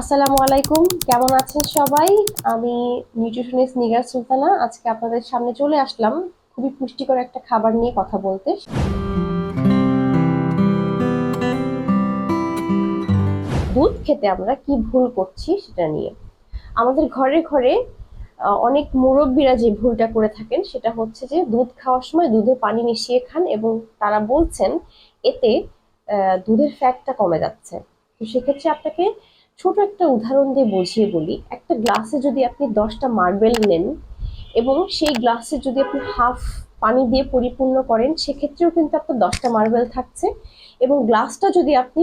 আসসালামু আলাইকুম, কেমন আছেন সবাই? আমি নিউট্রিশনিস্ট নিগার সুলতানা। আজকে আপনাদের সামনে চলে আসলাম খুবই পুষ্টিকর একটা খাবার নিয়ে কথা বলতে। দুধ খেতে আমরা কি ভুল করছি সেটা নিয়ে। আমাদের ঘরে ঘরে অনেক মুরব্বীরা যে ভুলটা করে থাকেন সেটা হচ্ছে যে দুধ খাওয়ার সময় দুধে পানি মিশিয়ে খান এবং তারা বলছেন, এতে দুধের ফ্যাটটা কমে যাচ্ছে। তো সেক্ষেত্রে আপনাকে ছোট একটা উদাহরণ দিয়ে বুঝিয়ে বলি। একটা গ্লাসে যদি আপনি দশটা মার্বেল নেন এবং সেই গ্লাসে যদি আপনি হাফ পানি দিয়ে পরিপূর্ণ করেন, সেক্ষেত্রেও কিন্তু আপনার দশটা মার্বেল থাকছে এবং গ্লাসটা যদি আপনি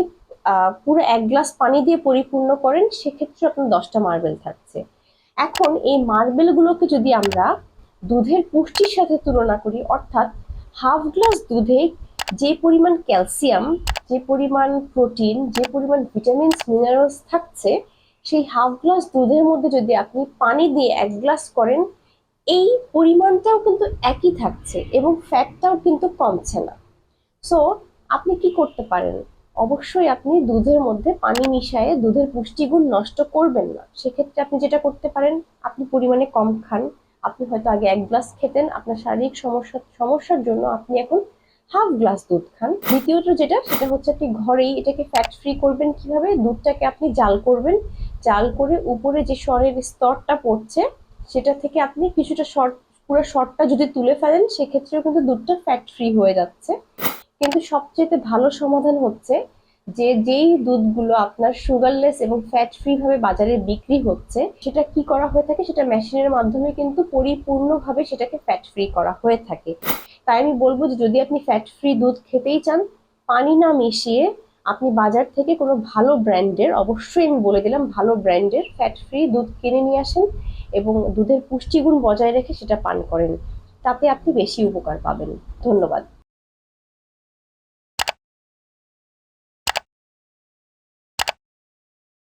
পুরো এক গ্লাস পানি দিয়ে পরিপূর্ণ করেন সেক্ষেত্রে আপনার দশটা মার্বেল থাকছে। এখন এই মার্বেলগুলোকে যদি আমরা দুধের পুষ্টির সাথে তুলনা করি, অর্থাৎ হাফ গ্লাস দুধে যে পরিমাণ ক্যালসিয়াম, যে পরিমাণ প্রোটিন, যে পরিমাণ ভিটামিনস, মিনারেলস থাকছে, সেই হাফ গ্লাস দুধের মধ্যে যদি আপনি পানি দিয়ে এক গ্লাস করেন, এই পরিমাণটাও কিন্তু একই থাকছে এবং ফ্যাটটাও কিন্তু কমছে না। সো আপনি কি করতে পারেন? অবশ্যই আপনি দুধের মধ্যে পানি মিশিয়ে দুধের পুষ্টিগুণ নষ্ট করবেন না। সেক্ষেত্রে আপনি যেটা করতে পারেন, আপনি পরিমাণে কম খান। আপনি হয়তো আগে এক গ্লাস খেতেন, আপনার শারীরিক সমস্যা, সমস্যার জন্য আপনি এখন হাফ গ্লাস দুধ খান। দ্বিতীয়ত যেটা, সেটা হচ্ছে আপনি ঘরেই এটাকে ফ্যাট ফ্রি করবেন কীভাবে? দুধটাকে আপনি জাল করবেন। জাল করে উপরে যে সরের স্তরটা পড়ছে, সেটা থেকে আপনি কিছুটা শর্ট পুরো শর্টটা যদি তুলে ফেলেন, সেক্ষেত্রেও কিন্তু দুধটা ফ্যাট ফ্রি হয়ে যাচ্ছে। কিন্তু সবচেয়ে ভালো সমাধান হচ্ছে যে যেই দুধগুলো আপনার সুগারলেস এবং ফ্যাট ফ্রি ভাবে বাজারে বিক্রি হচ্ছে, সেটা কি করা হয়ে থাকে? সেটা মেশিনের মাধ্যমে কিন্তু পরিপূর্ণভাবে সেটাকে ফ্যাট ফ্রি করা হয়ে থাকে। তাই আমি বলব যে যদি আপনি ফ্যাট ফ্রি দুধ খেতেই চান, পানি না মিশিয়ে আপনি বাজার থেকে কোনো ভালো ব্র্যান্ডের, অবশ্যই আমি বলে দিলাম ভালো ব্র্যান্ডের ফ্যাট ফ্রি দুধ কিনে নিয়ে আসেন এবং দুধের পুষ্টিগুণ বজায় রেখে সেটা পান করেন। তাতে আপনি বেশি উপকার পাবেন। ধন্যবাদ।